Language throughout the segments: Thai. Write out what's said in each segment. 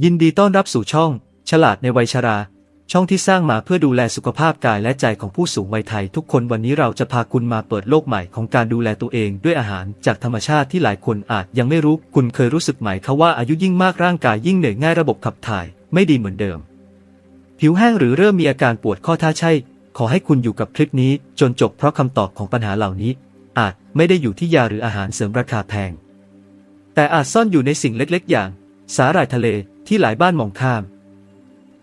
ยินดีต้อนรับสู่ช่อง ฉลาดในวัยชรา ช่องที่สร้างมาเพื่อดูแลสุขภาพกายและใจของผู้สูงวัยไทยทุกคนวันนี้เราจะพาคุณมาเปิดโลกใหม่ของการดูแลตัวเองด้วยอาหารจากธรรมชาติที่หลายคนอาจยังไม่รู้ คุณเคยรู้สึกไหมคะว่าอายุยิ่งมากร่างกายยิ่งเหนื่อยง่ายระบบขับถ่าย ไม่ดีเหมือนเดิม ผิวแห้งหรือเริ่มมีอาการปวดข้อท่าใช่ ขอให้คุณอยู่กับคลิปนี้จนจบเพราะคำตอบของปัญหาเหล่านี้ อาจไม่ได้อยู่ที่ยาหรืออาหารเสริมราคาแพง แต่อาจซ่อนอยู่ในสิ่งเล็ก ๆ อย่าง สาหร่ายทะเล ที่หลายบ้านมองข้าม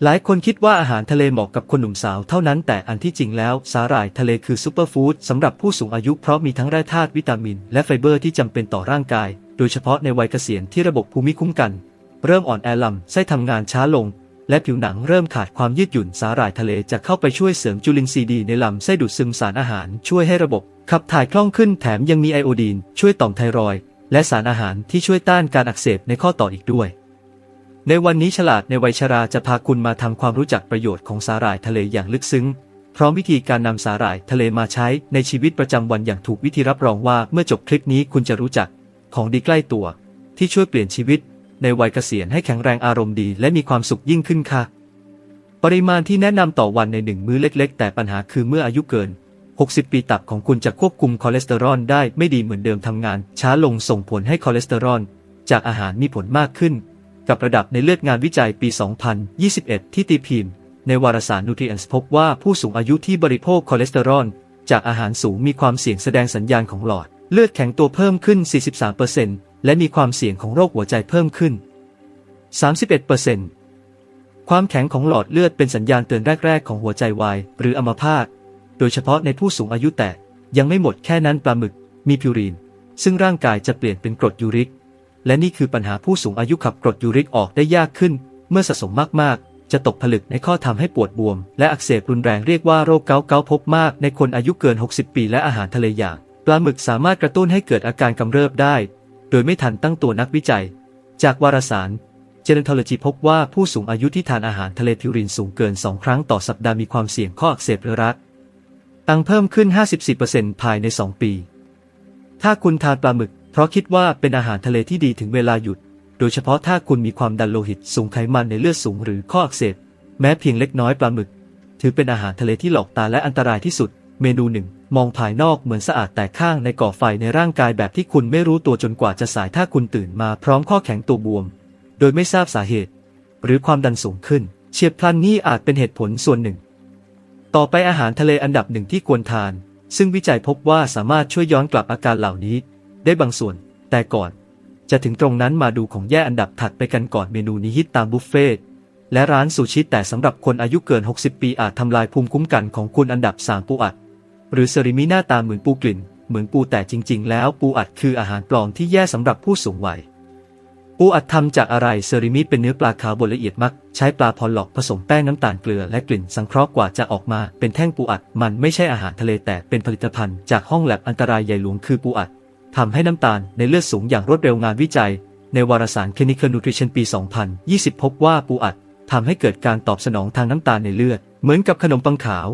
หลายคนคิดว่าอาหารทะเลเหมาะกับคนหนุ่มสาวเท่านั้นแต่อันที่จริงแล้ว สาหร่ายทะเลคือซูเปอร์ฟู้ดสำหรับผู้สูงอายุเพราะมีทั้งแร่ธาตุวิตามิน และไฟเบอร์ที่จำเป็นต่อร่างกาย โดยเฉพาะในวัยเกษียณที่ระบบภูมิคุ้มกัน เริ่มอ่อนแอลำไส้ทำงานช้าลง และผิวหนังเริ่มขาดความยืดหยุ่นสาหร่ายทะเลจะเข้าไปช่วยเสริมจุลินทรีย์ดีในลำไส้ดูดซึมสารอาหาร ช่วยให้ระบบขับถ่ายคล่องขึ้นแถมยังมีไอโอดีน ช่วยต่อมไทรอยและสารอาหารที่ช่วยต้านการอักเสบในข้อต่ออีกด้วย ในวันนี้ฉลาดในวัยชราจะพาคุณมาทำความรู้จักประโยชน์ของสาหร่ายทะเลอย่างลึกซึ้ง พร้อมวิธีการนำสาหร่ายทะเลมาใช้ในชีวิตประจำวันอย่างถูกวิธีรับรองว่าเมื่อจบคลิปนี้คุณจะรู้จัก ของดีใกล้ตัว ที่ช่วยเปลี่ยนชีวิต ในวัยเกษียณให้แข็งแรงอารมณ์ดี และมีความสุขยิ่งขึ้นค่ะ ปริมาณที่แนะนำต่อวันในหนึ่งมื้อเล็ก ๆ แต่ปัญหาคือเมื่ออายุเกิน 60 ปีตับของคุณจะควบคุมคอเลสเตอรอลได้ไม่ดีเหมือนเดิมทำงาน ช้าลงส่งผลให้คอเลสเตอรอลจากอาหารมีผลมากขึ้น กับระดับในเลือดงานวิจัยปี 2021 ที่ตีพิมพ์ ในวารสาร Nutrients พบว่าผู้สูงอายุที่บริโภคคอเลสเตอรอลจากอาหารสูงมีความเสี่ยงแสดงสัญญาณของหลอด เลือดแข็งตัวเพิ่มขึ้น 43%และมีความเสี่ยงของโรคหัวใจเพิ่มขึ้น 31%ความแข็งของหลอดเลือดเป็นสัญญาณเตือนแรก ๆ ของหัวใจวายหรืออัมพาต โดยเฉพาะในผู้สูงอายุแต่ยังไม่หมดแค่นั้นปลาหมึก มีพิวรีน ซึ่งร่างกายจะเปลี่ยนเป็นกรดยูริก และนี่คือปัญหาผู้สูงอายุขับกรดยูริกออกได้ยากขึ้น เมื่อสะสมมากๆ จะตกผลึกในข้อทำให้ปวดบวม และอักเสบรุนแรงเรียกว่าโรคเกาต์เกาต์พบมากในคนอายุเกิน 60 ปีและอาหารทะเลอย่างปลาหมึกสามารถกระตุ้นให้เกิดอาการกำเริบได้ โดยไม่ทันตั้งตัวนักวิจัย จากวารสาร Gerontology พบว่าผู้สูงอายุที่ทานอาหารทะเลพิวรินสูงเกิน 2 ครั้งต่อสัปดาห์มีความเสี่ยงข้ออักเสบเรื้อรังตังเพิ่มขึ้น 54%ภายใน 2 ปี ถ้าคุณทานปลาหมึก เพราะคิดว่าเป็นอาหารทะเลที่ดีถึงเวลาหยุด โดยเฉพาะถ้าคุณมีความดันโลหิตสูงไขมันในเลือดสูงหรือข้ออักเสบแม้เพียงเล็กน้อยปลาหมึก ถือเป็นอาหารทะเลที่หลอกตาและอันตรายที่สุด เมนูหนึ่งมองภายนอกเหมือนสะอาดแต่ข้างในก่อไฟในร่างกายแบบที่คุณไม่รู้ตัวจนกว่าจะสายถ้าคุณตื่นมาพร้อมข้อแข็งตัวบวม โดยไม่ทราบสาเหตุ หรือความดันสูงขึ้น เฉียบพลันนี่อาจเป็นเหตุผลส่วนหนึ่ง ต่อไปอาหารทะเลอันดับหนึ่งที่ควรทาน ซึ่งวิจัยพบว่าสามารถช่วยย้อนกลับอาการเหล่านี้ ได้บางส่วน แต่ก่อน จะถึงตรงนั้นมาดูของแย่อันดับถัดไปกันก่อนเมนูนี้ฮิตตามบุฟเฟ่ต์และร้านซูชิแต่สำหรับคนอายุเกิน 60 ปีอาจทำลายภูมิคุ้มกันของคุณอันดับ3ปูอัด หรือเซริมิหน้าตาเหมือนปูกลิ่น เหมือนปูแต่จริง ๆ แล้วปูอัดคืออาหารปลอมที่แย่สำหรับผู้สูงวัยปูอัดทำจากอะไรเซริมิเป็นเนื้อปลาขาวบดละเอียดมัก ใช้ปลาพอลลอกผสมแป้งน้ำตาลเกลือและกลิ่นสังเคราะห์กว่าจะออกมาเป็นแท่งปูอัด มันไม่ใช่อาหารทะเลแต่เป็นผลิตภัณฑ์จากห้องแลบอันตรายใหญ่หลวงคือปูอัด ทำให้น้ำตาลในเลือดสูงอย่างรวดเร็วงานวิจัย ในวารสาร Clinical Nutrition ปี 2020 พบว่าปูอัดทำให้เกิดการตอบสนองทางน้ำตาลในเลือด เหมือนกับขนมปังขาว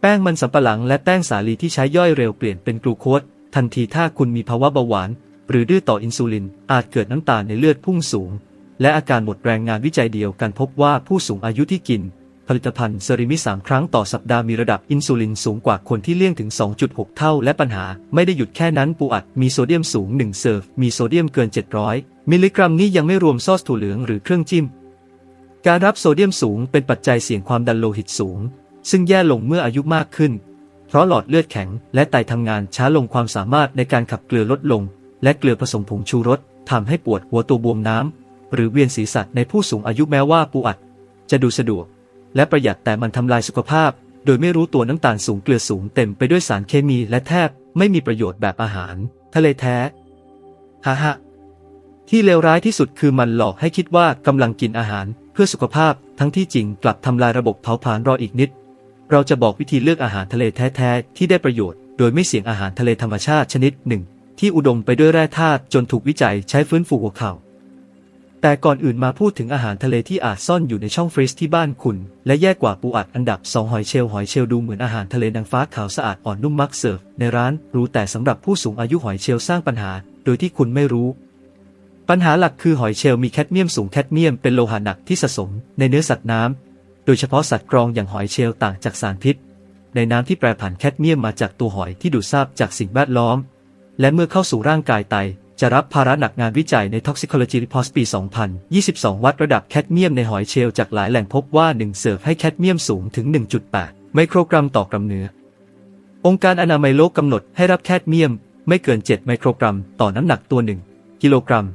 แป้งมันสำปะหลังและแป้งสาลีที่ใช้ย่อยเร็วเปลี่ยนเป็นกลูโคสทันทีถ้าคุณมีภาวะเบาหวาน หรือดื้อต่ออินซูลิน อาจเกิดน้ำตาลในเลือดพุ่งสูง และอาการหมดแรงงานวิจัยเดียวกันพบว่าผู้สูงอายุที่กิน ผลิตภัณฑ์เซริมิสามครั้งต่อสัปดาห์มีระดับอินซูลินสูงกว่าคนที่เลี่ยงถึง 2.6 เท่า และปัญหาไม่ได้หยุดแค่นั้นปูอัดมีโซเดียมสูง 1 เซิร์ฟ มีโซเดียมเกิน 700 มิลลิกรัมนี่ยังไม่รวมซอสถั่วเหลืองหรือเครื่องจิ้ม การรับโซเดียมสูงเป็นปัจจัยเสี่ยงความดันโลหิตสูง ซึ่งแย่ลงเมื่ออายุมากขึ้น เพราะหลอดเลือดแข็ง และไตทำงานช้าลงความสามารถในการขับเกลือลดลง และเกลือผสมผงชูรสทำให้ปวดหัวตัวบวมน้ำหรือเวียนศีรษะในผู้สูงอายุแม้ว่าปูอัด จะดูสะดวก และประหยัดแต่มันทำลายสุขภาพ โดยไม่รู้ตัวน้ำตาลสูงเกลือสูงเต็มไปด้วยสารเคมีและแทบไม่มีประโยชน์แบบอาหาร ทะเลแท้ฮ่าฮ่าที่เลวร้ายที่สุดคือมันหลอกให้คิดว่ากำลังกินอาหารเพื่อสุขภาพทั้งที่จริงกลับทำลายระบบเผาผลาญรออีกนิด เราจะบอกวิธีเลือกอาหารทะเลแท้ๆที่ได้ประโยชน์ โดยไม่เสี่ยงอาหารทะเลธรรมชาติชนิดหนึ่ง ที่อุดมไปด้วยแร่ธาตุจนถูกวิจัยใช้ฟื้นฟูหัวเข่า แต่ก่อนอื่นมาพูดถึงอาหารทะเลที่อาจซ่อนอยู่ในช่องฟรีซที่บ้านคุณ และแย่กว่าปูอัดอันดับ 2 หอยเชลล์หอยเชลล์ดูเหมือนอาหารทะเลนางฟ้าขาวสะอาดอ่อนนุ่มมักเสิร์ฟในร้านรู้แต่สำหรับผู้สูงอายุหอยเชลล์สร้างปัญหา โดยที่คุณไม่รู้ ปัญหาหลักคือหอยเชลล์มีแคดเมียมสูงแคดเมียมเป็นโลหะหนักที่สะสม ในเนื้อสัตว์น้ำโดยเฉพาะสัตว์กรองอย่างหอยเชลล์ต่างจากสารพิษ ในน้ำที่แปรผันแคดเมียมมาจากตัวหอยที่ดูดซาบจากสิ่งแวดล้อม และเมื่อเข้าสู่ร่างกายไต จะรับภาระหนักงานวิจัยใน Toxicology Report ปี 2022 วัดระดับแคดเมียมในหอยเชลล์จากหลายแหล่งพบว่า 1 เสิร์ฟให้แคดเมียมสูงถึง 1.8 ไมโครกรัมต่อกรัมเนื้อ องค์การอนามัยโลกกำหนดให้รับแคดเมียมไม่เกิน 7 ไมโครกรัม ต่อน้ำหนักตัว 1 กิโลกรัม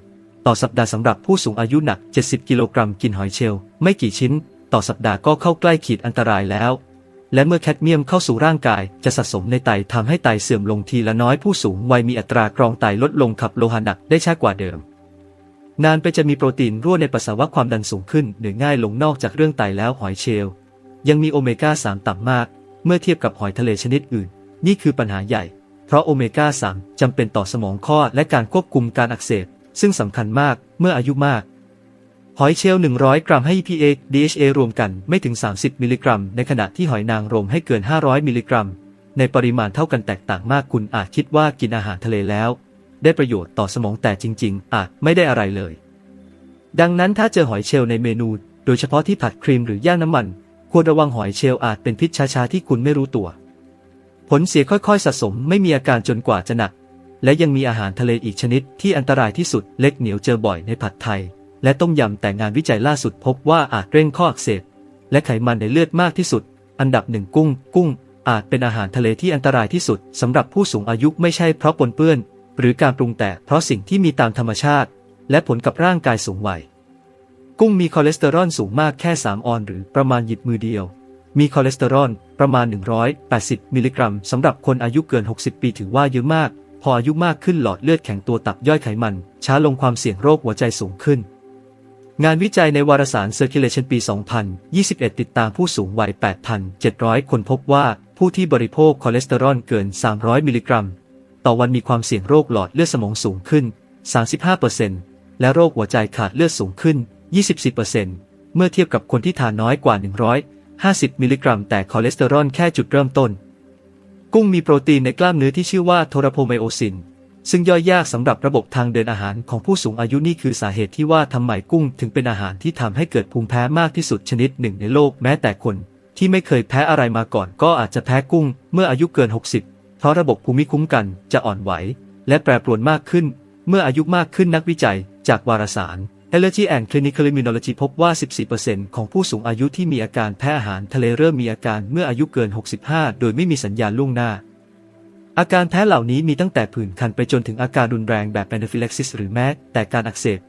ต่อสัปดาห์สำหรับผู้สูงอายุหนัก 70 กิโลกรัมกินหอยเชลล์ไม่กี่ชิ้น ต่อสัปดาห์ก็เข้าใกล้ขีดอันตรายแล้ว และเมื่อแคดเมียมเข้าสู่ร่างกาย จะสะสมในไตทำให้ไตเสื่อมลงทีละน้อยผู้สูงวัยมีอัตรากรองไตลดลงขับโลหะหนักได้ช้ากว่าเดิม นานไปจะมีโปรตีนรั่วในปัสสาวะความดันสูงขึ้นเหนื่อยง่ายลงนอกจากเรื่องไตแล้วหอยเชลล์ยังมีโอเมก้า 3 ต่ำมาก เมื่อเทียบกับหอยทะเลชนิดอื่น นี่คือปัญหาใหญ่ เพราะโอเมก้า 3จำเป็นต่อสมองข้อและการควบคุมการอักเสบซึ่งสำคัญมากเมื่ออายุมาก หอยเชลล์100 กรัมให้ EPA DHA รวมกันไม่ถึง 30 มิลลิกรัม ในขณะที่หอยนางรมให้เกิน 500 มิลลิกรัม ในปริมาณเท่ากันแตกต่างมากคุณอาจคิดว่ากินอาหารทะเลแล้ว ได้ประโยชน์ต่อสมองแต่จริง ๆ อาจไม่ได้อะไรเลย ดังนั้นถ้าเจอหอยเชลล์ในเมนู โดยเฉพาะที่ผัดครีมหรือย่างน้ำมัน ควรระวังหอยเชลล์อาจเป็นพิษช้าๆที่คุณไม่รู้ตัว ผลเสียค่อยๆ สะสมไม่มีอาการจนกว่าจะหนัก และยังมีอาหารทะเลอีกชนิดที่อันตรายที่สุดเล็กเหนียวเจอบ่อยในผัดไทย และต้มยำแต่งานวิจัยล่าสุดพบว่าอาจเร่งข้ออักเสบและไขมันในเลือดมากที่สุด อันดับหนึ่งกุ้ง กุ้ง อาจเป็นอาหารทะเลที่อันตรายที่สุดสำหรับผู้สูงอายุไม่ใช่เพราะปนเปื้อน หรือการปรุงแต่เพราะสิ่งที่มีตามธรรมชาติ และผลกับร่างกายสูงวัยกุ้งมีคอเลสเตอรอลสูงมากแค่ 3 ออน หรือประมาณหยิบมือเดียว มีคอเลสเตอรอลประมาณ 180 มิลลิกรัมสำหรับคนอายุเกิน 60 ปีถือว่าเยอะมาก พออายุมากขึ้นหลอดเลือดแข็งตัวตับย่อยไขมัน ช้าลงความเสี่ยงโรคหัวใจสูงขึ้น งานวิจัยในวารสาร Circulation ปี 2021 ติดตามผู้สูงวัย 8,700 คนพบว่าผู้ที่บริโภคคอเลสเตอรอลเกิน 300 มิลลิกรัม ต่อวันมีความเสี่ยงโรคหลอดเลือดสมองสูงขึ้น 35%และโรคหัวใจขาดเลือดสูงขึ้น 24%เมื่อเทียบกับคนที่ทานน้อยกว่า 150 มิลลิกรัม แต่คอเลสเตอรอลแค่จุดเริ่มต้น กุ้งมีโปรตีนในกล้ามเนื้อที่ชื่อว่าโทรโพไมโอซิน ซึ่งย่อยยากสำหรับระบบทางเดินอาหารของผู้สูงอายุนี่คือสาเหตุที่ว่าทำไมกุ้งถึงเป็นอาหารที่ทำให้เกิดภูมิแพ้มากที่สุดชนิดหนึ่งในโลกแม้แต่คนที่ไม่เคยแพ้อะไรมาก่อนก็อาจจะแพ้กุ้งเมื่ออายุเกิน 60 เพราะระบบภูมิคุ้มกันจะอ่อนไหว และแปรปรวนมากขึ้น เมื่ออายุมากขึ้นนักวิจัย จากวารสาร Allergy and Clinical Immunology พบว่า 14%ของผู้สูงอายุที่มีอาการแพ้อาหารทะเลเริ่มมีอาการเมื่ออายุเกิน 65 โดยไม่มีสัญญาณล่วงหน้า อาการแพ้เหล่านี้มีตั้งแต่ผื่นคันไปจนถึงอาการรุนแรงแบบ anaphylaxis หรือแม้แต่การอักเสบ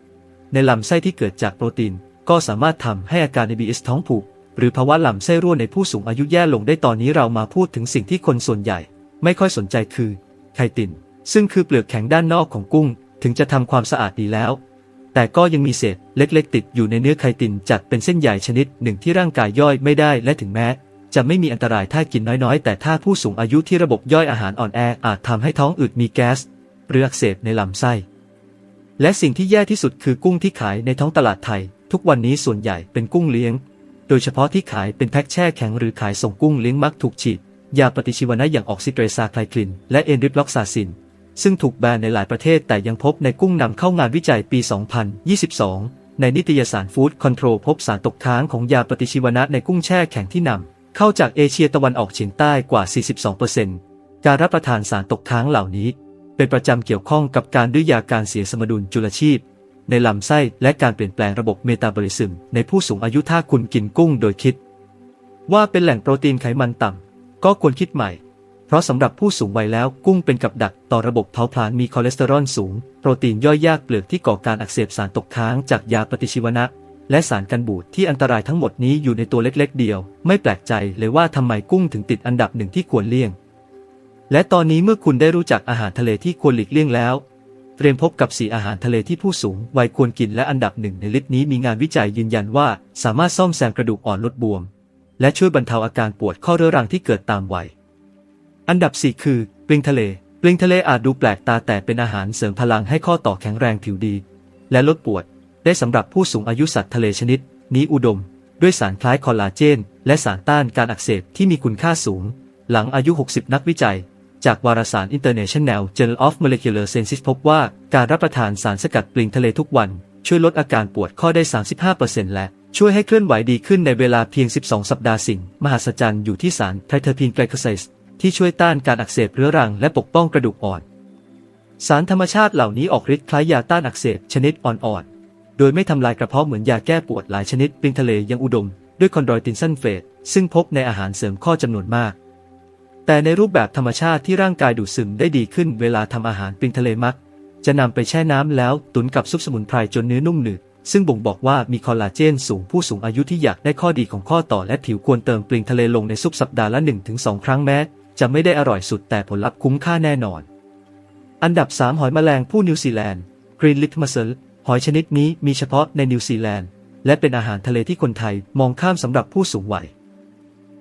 ในลำไส้ที่เกิดจากโปรตีน ก็สามารถทำให้อาการ ABS ท้องผูก หรือภาวะลำไส้รั่วในผู้สูงอายุแย่ลงได้ตอนนี้เรามาพูดถึงสิ่งที่คนส่วนใหญ่ ไม่ค่อยสนใจคือ ไคติน ซึ่งคือเปลือกแข็งด้านนอกของกุ้ง ถึงจะทำความสะอาดดีแล้ว แต่ก็ยังมีเศษเล็กๆ ติดอยู่ในเนื้อไคตินจัดเป็นเส้นใหญ่ชนิดหนึ่งที่ร่างกายย่อยไม่ได้และถึงแม้ จะไม่มีอันตรายถ้ากินน้อยๆ แต่ถ้าผู้สูงอายุที่ระบบย่อยอาหารอ่อนแออาจทำให้ท้องอืดมีแก๊สหรืออักเสบในลำไส้ และสิ่งที่แย่ที่สุดคือกุ้งที่ขายในท้องตลาดไทย ทุกวันนี้ส่วนใหญ่เป็นกุ้งเลี้ยง โดยเฉพาะที่ขายเป็นแพ็คแช่แข็งหรือขายส่งกุ้งเลี้ยงมักถูกฉีดยาปฏิชีวนะอย่างออกซิเตรซาไคลคลิน และเอนริปล็อกซาซิน ซึ่งถูกแบนในหลายประเทศแต่ยังพบในกุ้งนำเข้างานวิจัยปี 2022 ในนิตยสารฟู้ดคอนโทรลพบสารตกค้างของยาปฏิชีวนะในกุ้งแช่แข็งที่นำ เข้าจากเอเชียตะวันออกเฉียงใต้กว่า 42%การรับประทานสารตกค้างเหล่านี้ เป็นประจำเกี่ยวข้องกับการดื้อยาการเสียสมดุลจุลชีพ ในลำไส้และการเปลี่ยนแปลงระบบเมตาบอลิซึม ในผู้สูงอายุถ้าคุณกินกุ้งโดยคิด ว่าเป็นแหล่งโปรตีนไขมันต่ำก็ควรคิดใหม่ เพราะสำหรับผู้สูงวัยแล้วกุ้งเป็นกับดักต่อระบบเผาผลาญมีคอเลสเตอรอลสูง โปรตีนย่อยยากเปลือกที่ก่อการอักเสบสารตกค้างจากยาปฏิชีวนะ และสารกันบูดที่อันตรายทั้งหมดนี้อยู่ในตัวเล็กๆ เดียว ไม่แปลกใจเลยว่าทำไมกุ้งถึงติดอันดับหนึ่งที่ควรเลี่ยง และตอนนี้เมื่อคุณได้รู้จักอาหารทะเลที่ควรหลีกเลี่ยงแล้ว เตรียมพบกับสีอาหารทะเลที่ผู้สูงวัยควรกินและอันดับหนึ่งในลิสต์นี้มีงานวิจัยยืนยันว่า สามารถซ่อมแซมกระดูกอ่อนลดบวม และช่วยบรรเทาอาการปวดข้อเรื้อรังที่เกิดตามวัยอันดับ 4 คือปลิงทะเลปลิงทะเลอาจดูแปลกตาแต่เป็นอาหารเสริมพลังให้ข้อต่อแข็งแรงผิวดี และลดปวด ได้สำหรับผู้สูงอายุสัตว์ทะเลชนิด นี้อุดม ด้วยสารคล้ายคอลลาเจน และสารต้านการอักเสบที่มีคุณค่าสูง หลังอายุ 60 นักวิจัย จากวารสาร International Journal of Molecular Sciences พบว่าการรับประทานสารสกัดปลิงทะเลทุกวัน ช่วยลดอาการปวดข้อได้ 35%และช่วยให้เคลื่อนไหวดีขึ้นในเวลาเพียง 12 สัปดาห์สิ่ง มหัศจรรย์อยู่ที่สารไทเทอร์พีนไกลโคไซส์ที่ช่วยต้านการอักเสบเรื้อรังและปกป้องกระดูกอ่อน สารธรรมชาติเหล่านี้ออกฤทธิ์คล้ายยาต้านอักเสบชนิดอ่อนๆ โดยไม่ทำลายกระเพาะเหมือนยาแก้ปวดหลายชนิดปลิงทะเลยังอุดม ด้วยคอนดรอยตินซัลเฟตซึ่งพบในอาหารเสริมข้อจำนวนมาก แต่ในรูปแบบธรรมชาติที่ร่างกายดูดซึมได้ดีขึ้นเวลาทำอาหารปลิงทะเลมัก จะนำไปแช่น้ำแล้วตุนกับซุปสมุนไพรจนเนื้อนุ่มหนืดซึ่งบ่งบอกว่ามีคอลลาเจนสูงผู้สูงอายุที่อยากได้ข้อดีของข้อต่อและผิวควรเติมปลิงทะเลลงในซุปสัปดาห์ละ 1-2 ครั้งแม้ จะไม่ได้อร่อยสุดแต่ผลลัพธ์คุ้มค่าแน่นอน อันดับ 3 หอยแมลงผู้นิวซีแลนด์ Green Lip Mussel หอยชนิดนี้มีเฉพาะในนิวซีแลนด์ และเป็นอาหารทะเลที่คนไทยมองข้ามสำหรับผู้สูงวัย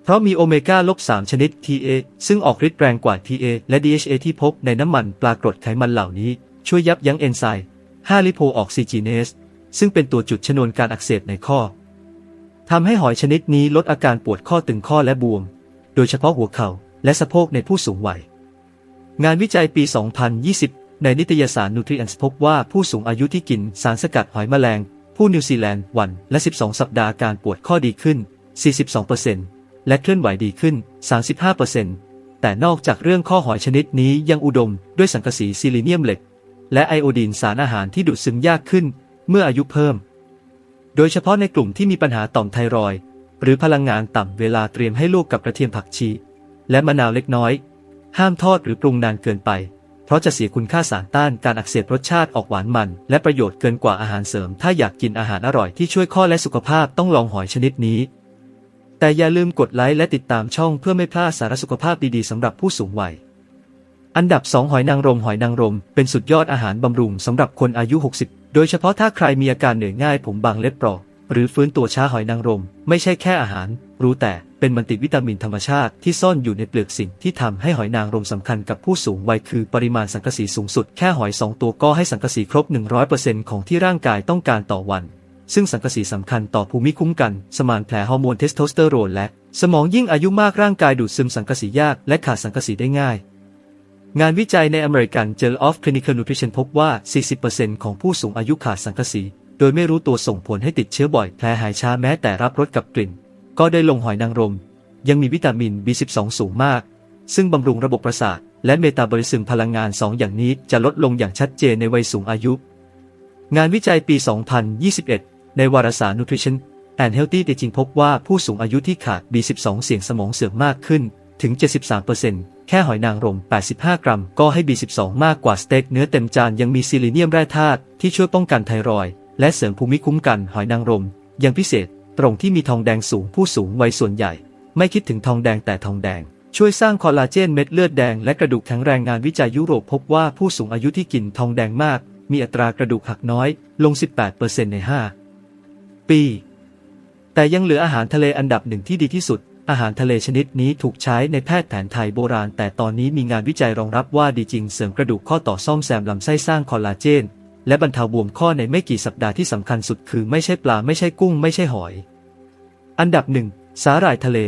เพราะมีโอเมก้าลบ3ชนิด TA ซึ่งออกฤทธิ์แรงกว่า TA และ DHA ที่พบในน้ำมันปลากรดไขมันเหล่านี้ ช่วยยับยั้งเอนไซม์5ลิโพออกซิจีเนสซึ่งเป็นตัวจุดชนวนการอักเสบในข้อทำให้หอยชนิดนี้ลดอาการปวดข้อตึงข้อและบวม โดยเฉพาะหัวเข่าและสะโพกในผู้สูงวัย งานวิจัยปี 2020 ในนิตยสาร Nutrients พบว่าผู้สูงอายุที่กินสารสกัดหอยแมลง ผู้นิวซีแลนด์วันและ 12 สัปดาห์การปวดข้อดีขึ้น 42%และเคลื่อนไหวดีขึ้น 35%แต่นอกจากเรื่องข้อหอยชนิดนี้ยังอุดมด้วยสังกะสีซิลิเนียมเหล็ก และไอโอดีนสารอาหารที่ดูดซึมยากขึ้นเมื่ออายุเพิ่ม โดยเฉพาะในกลุ่มที่มีปัญหาต่อมไทรอยหรือพลังงานต่ำเวลาเตรียมให้ลูกกับกระเทียมผักชี และมะนาวเล็กน้อย ห้ามทอดหรือปรุงนานเกินไป เพราะจะเสียคุณค่าสารต้านการอักเสบรสชาติออกหวานมัน และประโยชน์เกินกว่าอาหารเสริม ถ้าอยากกินอาหารอร่อยที่ช่วยข้อและสุขภาพต้องลองหอยชนิดนี้ แต่อย่าลืมกดไลค์และติดตามช่องเพื่อไม่พลาดสาระสุขภาพดีๆสำหรับผู้สูงวัยอันดับ 2 หอยนางรมหอยนางรม เป็นสุดยอดอาหารบำรุงสำหรับคนอายุ 60 โดยเฉพาะถ้าใครมีอาการเหนื่อยง่ายผมบางเล็บปรอกหรือฟื้นตัวช้าหอยนางรม ไม่ใช่แค่อาหาร รู้แต่เป็นมัลติวิตามินธรรมชาติที่ซ่อนอยู่ในเปลือกสิ่งที่ทำให้หอยนางรมสำคัญกับผู้สูงวัยคือปริมาณสังกะสีสูงสุดแค่หอย 2 ตัวก็ให้สังกะสีครบ 100%ของที่ร่างกายต้องการต่อวัน ซึ่งสังกะสีสำคัญต่อภูมิคุ้มกัน สมานแผลฮอร์โมนเทสโทสเตอโรนและสมองยิ่งอายุมากร่างกายดูดซึมสังกะสียากและขาดสังกะสีได้ง่าย งานวิจัยใน American Journal of Clinical Nutrition พบว่า 40%ของผู้สูงอายุขาดสังกะสี โดยไม่รู้ตัวส่งผลให้ติดเชื้อบ่อยแผลหายช้าแม้แต่รับรสกับกลิ่น ก็ได้ลงหอยนางรม ยังมีวิตามิน B12 สูงมาก ซึ่งบำรุงระบบประสาท และเมตาบอลิซึมพลังงาน 2 อย่างนี้จะลดลงอย่างชัดเจนในวัยสูงอายุ งานวิจัยปี 2021 ในวารสาร Nutrition and Healthy Aging พบว่าผู้สูงอายุที่ขาด B12 เสี่ยงสมองเสื่อมมากขึ้นถึง 73%แค่หอยนางรม 85 กรัม ก็ให้ B12 มากกว่าสเต็กเนื้อเต็มจานยังมีซิลิเนียมแร่ธาตุที่ช่วยป้องกันไทรอยด์และเสริมภูมิคุ้มกันหอยนางรม ยังพิเศษ ตรงที่มีทองแดงสูงผู้สูงวัยส่วนใหญ่ ไม่คิดถึงทองแดงแต่ทองแดง ช่วยสร้างคอลลาเจนเม็ดเลือดแดงและกระดูกแข็งแรงงานวิจัยยุโรปพบว่าผู้สูงอายุที่กินทองแดงมาก มีอัตรากระดูกหักน้อยลง 18%ใน 5 ปี แต่ยังเหลืออาหารทะเลอันดับหนึ่งที่ดีที่สุด อาหารทะเลชนิดนี้ถูกใช้ในแพทย์แผนไทยโบราณ แต่ตอนนี้มีงานวิจัยรองรับว่าดีจริงเสริมกระดูกข้อต่อซ่อมแซมลำไส้สร้างคอลลาเจน และบรรเทาบวมข้อในไม่กี่สัปดาห์ที่สำคัญสุดคือไม่ใช่ปลาไม่ใช่กุ้งไม่ใช่หอย อันดับหนึ่งสาหร่ายทะเล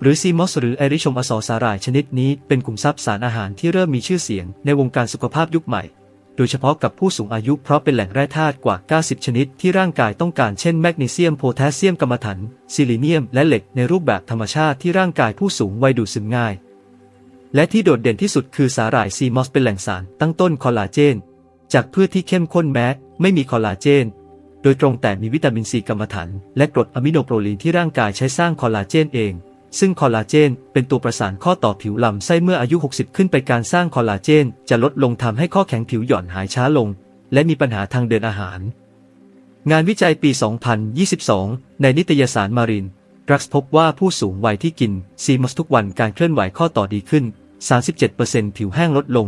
หรือซีมอสหรือไอริชมอสอสาหร่ายชนิดนี้เป็นกลุ่มทรัพย์สารอาหารที่เริ่มมีชื่อเสียงในวงการสุขภาพยุคใหม่ โดยเฉพาะกับผู้สูงอายุเพราะเป็นแหล่งแร่ธาตุกว่า 90 ชนิดที่ร่างกายต้องการเช่นแมกนีเซียมโพแทสเซียมกรรมะถัน ซิลิเนียม และเหล็กในรูปแบบธรรมชาติที่ร่างกายผู้สูงวัยดูดซึมง่าย และที่โดดเด่นที่สุดคือสาหร่ายซีมอสเป็นแหล่งสารตั้งต้นคอลลาเจน จากพืชที่เข้มข้นแม้ ไม่มีคอลลาเจน โดยตรงแต่มีวิตามินซีกรรมะถันและกรดอะมิโนโปรลีนที่ร่างกายใช้สร้างคอลลาเจนเอง ซึ่งคอลลาเจนเป็นตัวประสานข้อต่อผิวลำไส้เมื่ออายุ 60 ขึ้นไปการสร้างคอลลาเจน จะลดลงทำให้ข้อแข็งผิวหย่อนหายช้าลง และมีปัญหาทางเดินอาหาร งานวิจัยปี 2022 ในนิตยสารมารินดรักพบว่าผู้สูงวัยที่กินซีมัสทุกวันการเคลื่อนไหวข้อต่อดีขึ้น 37%ผิวแห้งลดลง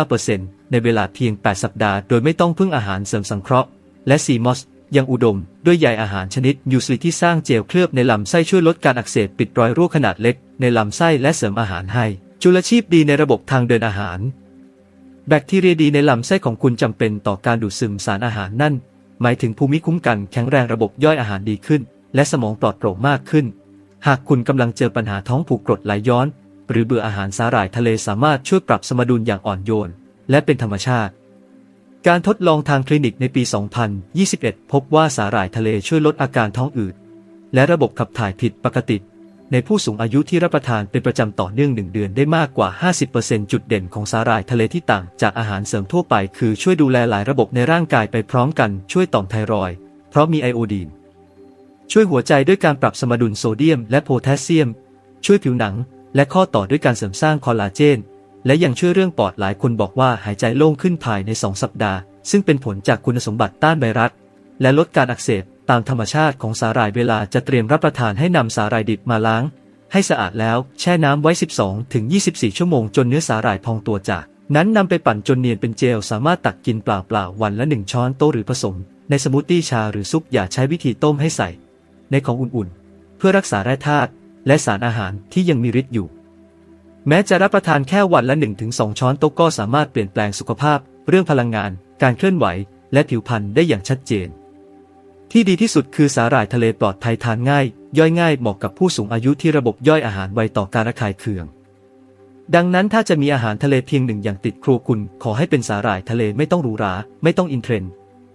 29% ในเวลาเพียง 8 สัปดาห์โดยไม่ต้องพึ่งอาหารเสริมสังเคราะห์ และซีมอสยังอุดม ด้วยใยอาหารชนิดยูสลิที่สร้างเจลเคลือบในลำไส้ช่วยลดการอักเสบปิดรอยรั่วขนาดเล็ก ในลำไส้และเสริมอาหารให้ จุลชีพดีในระบบทางเดินอาหาร แบคทีเรียดีในลำไส้ของคุณจำเป็นต่อการดูดซึมสารอาหารนั่น หมายถึงภูมิคุ้มกันแข็งแรงระบบย่อยอาหารดีขึ้น และสมองปลอดโปร่งมากขึ้น หากคุณกำลังเจอปัญหาท้องผูกกรดไหลย้อน หรือเบื่ออาหารสาหร่ายทะเลสามารถช่วยปรับสมดุลอย่างอ่อนโยน และเป็นธรรมชาติ การทดลองทางคลินิกในปี 2021 พบว่าสาหร่ายทะเลช่วยลดอาการท้องอืด และระบบขับถ่ายผิดปกติ ในผู้สูงอายุที่รับประทานเป็นประจำต่อเนื่องหนึ่งเดือนได้มากกว่า 50%จุดเด่นของสาหร่ายทะเลที่ต่างจากอาหารเสริมทั่วไป คือช่วยดูแลหลายระบบในร่างกายไปพร้อมกันช่วยต่อมไทรอยด์เพราะมีไอโอดีนช่วยหัวใจด้วยการปรับสมดุลโซเดียม และโพแทสเซียม ช่วยผิวหนัง และข้อต่อด้วยการเสริมสร้างคอลลาเจน และยังช่วยเรื่องปอดหลายคนบอกว่าหายใจโล่งขึ้นภายใน 2 สัปดาห์ ซึ่งเป็นผลจากคุณสมบัติต้านไวรัส และลดการอักเสบตามธรรมชาติของสาหร่ายเวลาจะเตรียมรับประทานให้นำสาหร่ายดิบมาล้าง ให้สะอาดแล้วแช่น้ำไว้ 12ถึง24ชั่วโมงจนเนื้อสาหร่ายพองตัวจาก นั้นนำไปปั่นจนเนียนเป็นเจลสามารถตักกินเปล่าๆวันละ 1 ช้อนโต๊ะหรือผสม ในสมูทตี้ชาหรือซุปอย่าใช้วิธีต้มให้ใส่ ในของอุ่นๆ เพื่อรักษาแร่ธาตุและสารอาหารที่ยังมีฤทธิ์อยู่ แม้จะรับประทานแค่วันละ 1-2 ช้อนโต๊ะก็สามารถเปลี่ยนแปลงสุขภาพ เรื่องพลังงาน การเคลื่อนไหว และผิวพรรณได้อย่างชัดเจน ที่ดีที่สุดคือสาหร่ายทะเลปลอดภัยทานง่าย ย่อยง่ายเหมาะกับผู้สูงอายุที่ระบบย่อยอาหารไวต่อการระคายเคือง ดังนั้นถ้าจะมีอาหารทะเลเพียงหนึ่งอย่างติดครัวคุณ ขอให้เป็นสาหร่ายทะเลไม่ต้องหรูหรา ไม่ต้องอินเทรนด์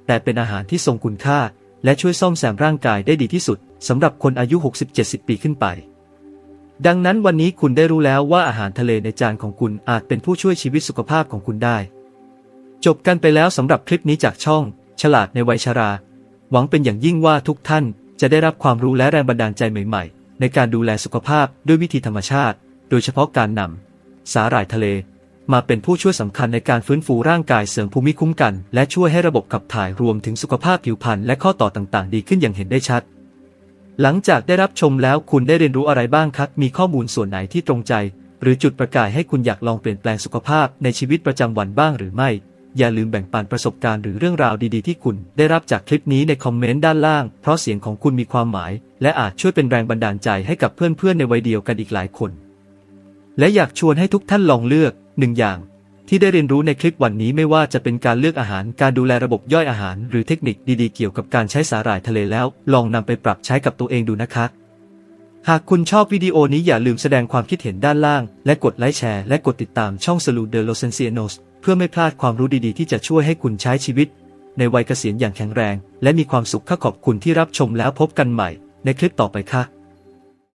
แต่เป็นอาหารที่ทรงคุณค่า และช่วยซ่อมแซมร่างกายได้ดีที่สุดสำหรับคนอายุ 60-70 ปีขึ้นไป ดังนั้นวันนี้คุณได้รู้แล้วว่าอาหารทะเลในจานของคุณอาจเป็นผู้ช่วยชีวิตสุขภาพของคุณได้ จบกันไปแล้วสำหรับคลิปนี้จากช่อง ฉลาดในวัยชรา หวังเป็นอย่างยิ่งว่าทุกท่านจะได้รับความรู้และแรงบันดาลใจใหม่ๆ ในการดูแลสุขภาพด้วยวิธีธรรมชาติ โดยเฉพาะการนำสาหร่ายทะเล มาเป็นผู้ช่วยสำคัญในการฟื้นฟูร่างกายเสริมภูมิคุ้มกัน และช่วยให้ระบบขับถ่ายรวมถึงสุขภาพผิวพรรณและข้อต่อต่างๆ ดีขึ้นอย่างเห็นได้ชัด หลังจากได้รับชมแล้วคุณได้เรียนรู้อะไรบ้างครับ มีข้อมูลส่วนไหนที่ตรงใจ หรือจุดประกายให้คุณอยากลองเปลี่ยนแปลงสุขภาพในชีวิตประจำวันบ้างหรือไม่ อย่าลืมแบ่งปันประสบการณ์หรือเรื่องราวดีๆ ที่คุณได้รับจากคลิปนี้ในคอมเมนต์ด้านล่าง เพราะเสียงของคุณมีความหมาย และอาจช่วยเป็นแรงบันดาลใจให้กับเพื่อนๆในวัยเดียวกันอีกหลายคน และอยากชวนให้ทุกท่านลองเลือกหนึ่งอย่าง ที่ได้เรียนรู้ในคลิปวันนี้ไม่ว่าจะเป็นการเลือกอาหาร การดูแลระบบย่อยอาหาร หรือเทคนิคดีๆเกี่ยวกับการใช้สาหร่ายทะเลแล้ว ลองนำไปปรับใช้กับตัวเองดูนะครับหากคุณชอบวิดีโอนี้อย่าลืมแสดงความคิดเห็นด้านล่าง และกดไลค์แชร์และกดติดตามช่อง s ลูเดโลเซนเซียโนสเพื่อไม่พลาดความรู้ดีๆ ที่จะช่วยให้คุณใช้ชีวิต ในวัยเกษียณอย่างแข็งแรง และมีความสุขข้าขอบคุณที่รับชมแล้วพบกันใหม่ ในคลิปต่อไปค่ะ